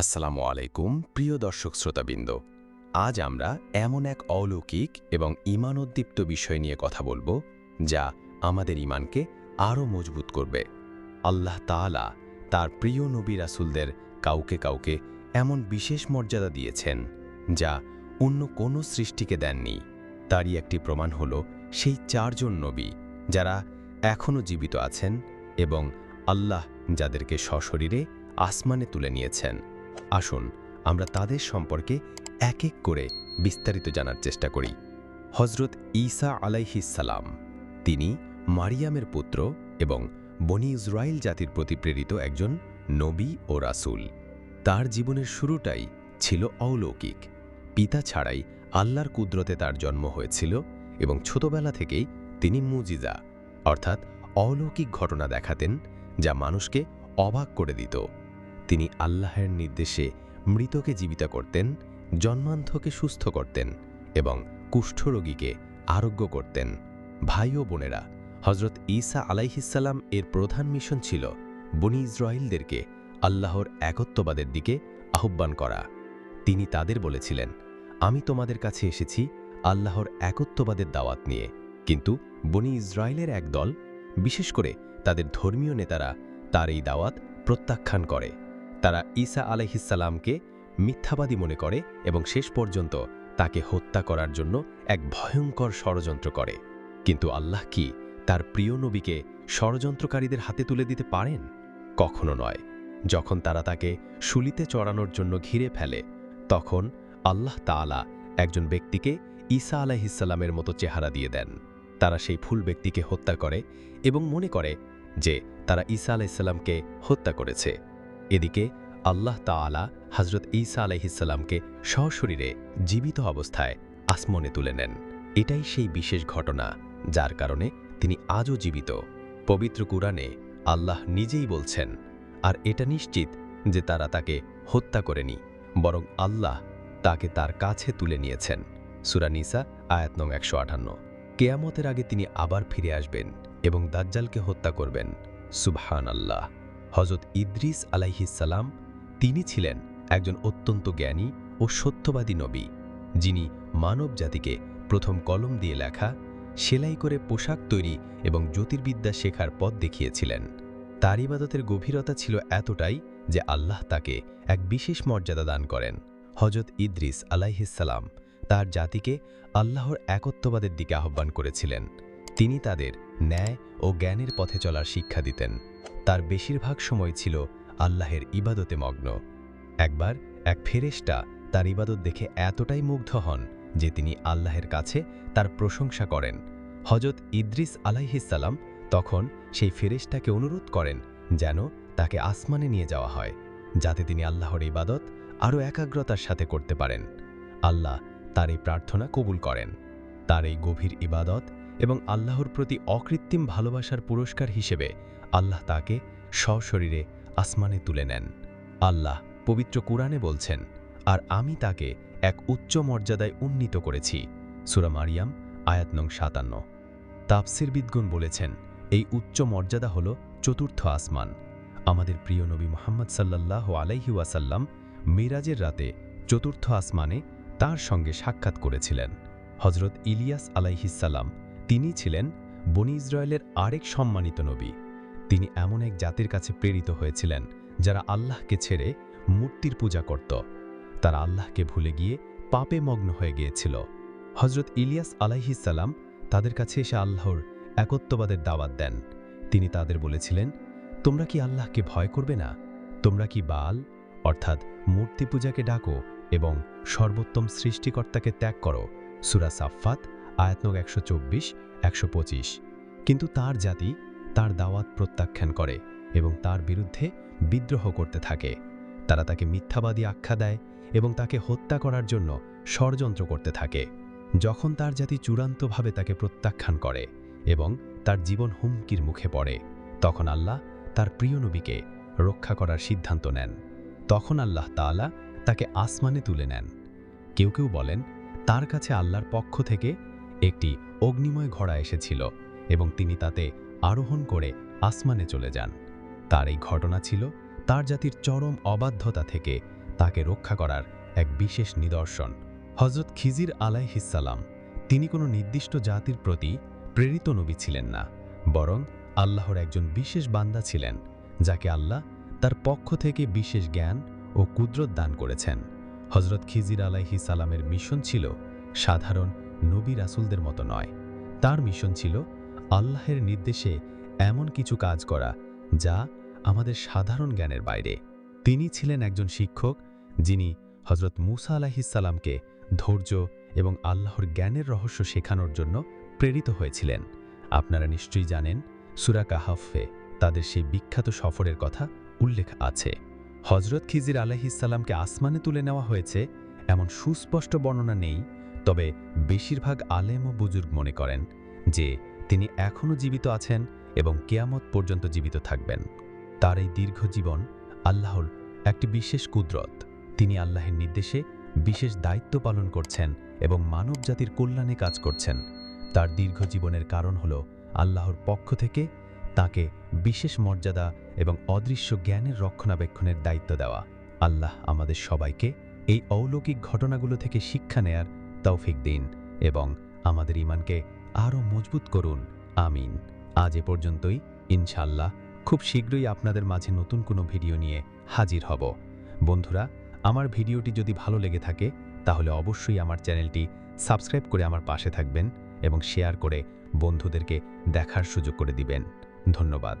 আসসালামু আলাইকুম, প্রিয় দর্শক শ্রোতাবৃন্দ। আজ আমরা এমন এক অলৌকিক এবং ঈমানোদ্দীপ্ত বিষয় নিয়ে কথা বলব, যা আমাদের ঈমানকে আরও মজবুত করবে। আল্লাহ তাআলা তার প্রিয় নবী রাসুলদের কাউকে কাউকে এমন বিশেষ মর্যাদা দিয়েছেন, যা অন্য কোনো সৃষ্টিকে দেননি। তারই একটি প্রমাণ হল সেই চারজন নবী, যারা এখনও জীবিত আছেন এবং আল্লাহ যাদেরকে সশরীরে আসমানে তুলে নিয়েছেন। আসুন, আমরা তাদের সম্পর্কে এক এক করে বিস্তারিত জানার চেষ্টা করি। হজরত ঈসা আলাইহিসালাম তিনি মারিয়ামের পুত্র এবং বনি ইসরায়েল জাতির প্রতি প্রেরিত একজন নবী ও রাসূল। তার জীবনের শুরুটাই ছিল অলৌকিক। পিতা ছাড়াই আল্লাহর কুদরতে তার জন্ম হয়েছিল এবং ছোটবেলা থেকেই তিনি মুজিজা, অর্থাৎ অলৌকিক ঘটনা দেখাতেন যা মানুষকে অবাক করে দিত। তিনি আল্লাহের নির্দেশে মৃতকে জীবিত করতেন, জন্মান্ধকে সুস্থ করতেন এবং কুষ্ঠরোগীকে আরোগ্য করতেন। ভাই ও বোনেরা হজরত ঈসা আলাইহিসাল্লাম এর প্রধান মিশন ছিল বনি ইসরায়েলদেরকে আল্লাহর একত্ববাদের দিকে আহ্বান করা। তিনি তাদের বলেছিলেন, আমি তোমাদের কাছে এসেছি আল্লাহর একত্ববাদের দাওয়াত নিয়ে। কিন্তু বনি ইসরায়েলের এক দল, বিশেষ করে তাদের ধর্মীয় নেতারা, তার এই দাওয়াত প্রত্যাখ্যান করে। তারা ঈসা আলাইহিসাল্লামকে মিথ্যাবাদী মনে করে এবং শেষ পর্যন্ত তাকে হত্যা করার জন্য এক ভয়ঙ্কর ষড়যন্ত্র করে। কিন্তু আল্লাহ কি তার প্রিয় নবীকে ষড়যন্ত্রকারীদের হাতে তুলে দিতে পারেন? কখনো নয়। যখন তারা তাকে শুলিতে চড়ানোর জন্য ঘিরে ফেলে, তখন আল্লাহ তাআলা একজন ব্যক্তিকে ঈসা আলাইহিসাল্লামের মতো চেহারা দিয়ে দেন। তারা সেই ফুল ব্যক্তিকে হত্যা করে এবং মনে করে যে তারা ঈসা আলাইসাল্লামকে হত্যা করেছে। এদিকে আল্লাহ তাআলা হজরত ঈসা আলাইহিসাল্লামকে সশরীরে জীবিত অবস্থায় আসমনে তুলে নেন। এটাই সেই বিশেষ ঘটনা, যার কারণে তিনি আজও জীবিত। পবিত্র কুরআনে আল্লাহ নিজেই বলছেন, আর এটা নিশ্চিত যে তারা তাকে হত্যা করেনি, বরং আল্লাহ তাকে তার কাছে তুলে নিয়েছেন। সুরানিসা আয়াত নং একশো আঠান্ন কেয়ামতের আগে তিনি আবার ফিরে আসবেন এবং দাজ্জালকে হত্যা করবেন। সুবহান আল্লাহ হজরত ইদ্রিস আলাইহিসাল্লাম তিনি ছিলেন একজন অত্যন্ত জ্ঞানী ও সত্যবাদী নবী, যিনি মানব জাতিকে প্রথম কলম দিয়ে লেখা, সেলাই করে পোশাক তৈরি এবং জ্যোতির্বিদ্যা শেখার পথ দেখিয়েছিলেন। তার ইবাদতের গভীরতা ছিল এতটাই যে আল্লাহ তাকে এক বিশেষ মর্যাদা দান করেন। হজরত ইদ্রিস আলাইহিসাল্লাম তার জাতিকে আল্লাহর একত্ববাদের দিকে আহ্বান করেছিলেন। তিনি তাদের ন্যায় ও জ্ঞানের পথে চলার শিক্ষা দিতেন। তার বেশিরভাগ সময় ছিল আল্লাহের ইবাদতে মগ্ন। একবার এক ফেরেশতা তার ইবাদত দেখে এতটাই মুগ্ধ হন যে তিনি আল্লাহের কাছে তার প্রশংসা করেন। হজরত ইদ্রিস আলাইহিসাল্লাম তখন সেই ফেরেশতাকে অনুরোধ করেন যেন তাকে আসমানে নিয়ে যাওয়া হয়, যাতে তিনি আল্লাহর ইবাদত আরও একাগ্রতার সাথে করতে পারেন। আল্লাহ তার এই প্রার্থনা কবুল করেন। তার এই গভীর ইবাদত এবং আল্লাহর প্রতি অকৃত্রিম ভালোবাসার পুরস্কার হিসেবে আল্লাহ তাকে সশরীরে, আসমানে তুলে নেন। আল্লাহ পবিত্র কুরআনে বলছেন, আর আমি তাকে এক উচ্চ মর্যাদায় উন্নীত করেছি। সুরা মারিয়াম, আয়াত নং সাতান্ন। তাফসিরবিদগুন বলেছেন, এই উচ্চ মর্যাদা হল চতুর্থ আসমান। আমাদের প্রিয় নবী মোহাম্মদ সাল্লাহ আলাইহি ওয়াসাল্লাম মিরাজের রাতে চতুর্থ আসমানে তার সঙ্গে সাক্ষাৎ করেছিলেন। হজরত ইলিয়াস আলাইহিসাল্লাম তিনি ছিলেন বনি ইসরায়েলের আরেক সম্মানিত নবী। তিনি এমন এক জাতির কাছে প্রেরিত হয়েছিলেন, যারা আল্লাহকে ছেড়ে মূর্তির পূজা করত। তারা আল্লাহকে ভুলে গিয়ে পাপে মগ্ন হয়ে গিয়েছিল। হজরত ইলিয়াস আলাইহিসাল্লাম তাদের কাছে এসে আল্লাহর একত্ববাদের দাওয়াত দেন। তিনি তাদের বলেছিলেন, তোমরা কি আল্লাহকে ভয় করবে না? তোমরা কি বাল, অর্থাৎ মূর্তি পূজাকে ডাকো এবং সর্বোত্তম সৃষ্টিকর্তাকে ত্যাগ করো? সুরা সাফাত আয়াতনগ একশো চব্বিশ, একশো পঁচিশ। কিন্তু তার জাতি তার দাওয়াত প্রত্যাখ্যান করে এবং তার বিরুদ্ধে বিদ্রোহ করতে থাকে। তারা তাকে মিথ্যাবাদী আখ্যা দেয় এবং তাকে হত্যা করার জন্য ষড়যন্ত্র করতে থাকে। যখন তার জাতি চূড়ান্তভাবে তাকে প্রত্যাখ্যান করে এবং তার জীবন হুমকির মুখে পড়ে, তখন আল্লাহ তার প্রিয় নবীকে রক্ষা করার সিদ্ধান্ত নেন। তখন আল্লাহ তাআলা তাকে আসমানে তুলে নেন। কেউ কেউ বলেন, তার কাছে আল্লাহর পক্ষ থেকে একটি অগ্নিময় ঘোড়া এসেছিল এবং তিনি তাতে আরোহণ করে আসমানে চলে যান। তার এই ঘটনা ছিল তার জাতির চরম অবাধ্যতা থেকে তাকে রক্ষা করার এক বিশেষ নিদর্শন। হজরত খিজির আলাইহিসাল্লাম তিনি কোনো নির্দিষ্ট জাতির প্রতি প্রেরিত নবী ছিলেন না, বরং আল্লাহর একজন বিশেষ বান্দা ছিলেন, যাকে আল্লাহ তার পক্ষ থেকে বিশেষ জ্ঞান ও কুদরত দান করেছেন। হজরত খিজির আলাইহি সালামের মিশন ছিল সাধারণ নবী রাসুলদের মতো নয়। তার মিশন ছিল আল্লাহের নির্দেশে এমন কিছু কাজ করা যা আমাদের সাধারণ জ্ঞানের বাইরে। তিনি ছিলেন একজন শিক্ষক যিনি হজরত মুসা আলাহিসাল্লামকে ধৈর্য এবং আল্লাহর জ্ঞানের রহস্য শেখানোর জন্য প্রেরিত হয়েছিলেন। আপনারা নিশ্চয়ই জানেন, সুরা কাহাফে তাদের সেই বিখ্যাত সফরের কথা উল্লেখ আছে। হজরত খিজির আলাহিসাল্লামকে আসমানে তুলে নেওয়া হয়েছে, এমন সুস্পষ্ট বর্ণনা নেই তবে বেশিরভাগ আলেম ও বুজুর্গ মনে করেন যে তিনি এখনও জীবিত আছেন এবং কেয়ামত পর্যন্ত জীবিত থাকবেন। তার এই দীর্ঘ জীবন আল্লাহর একটি বিশেষ কুদরত। তিনি আল্লাহের নির্দেশে বিশেষ দায়িত্ব পালন করছেন এবং মানব জাতির কল্যাণে কাজ করছেন। তার দীর্ঘ জীবনের কারণ হল আল্লাহর পক্ষ থেকে তাকে বিশেষ মর্যাদা এবং অদৃশ্য জ্ঞানের রক্ষণাবেক্ষণের দায়িত্ব দেওয়া। আল্লাহ আমাদের সবাইকে এই অলৌকিক ঘটনাগুলো থেকে শিক্ষা নেয়ার তৌফিক দিন এবং আমাদের ইমানকে আরও মজবুত করুন। আমিন। আজ এ পর্যন্তই। ইনশাল্লাহ খুব শীঘ্রই আপনাদের মাঝে নতুন কোনো ভিডিও নিয়ে হাজির হব। বন্ধুরা, আমার ভিডিওটি যদি ভালো লেগে থাকে, তাহলে অবশ্যই আমার চ্যানেলটি সাবস্ক্রাইব করে আমার পাশে থাকবেন এবং শেয়ার করে বন্ধুদেরকে দেখার সুযোগ করে দিবেন। ধন্যবাদ।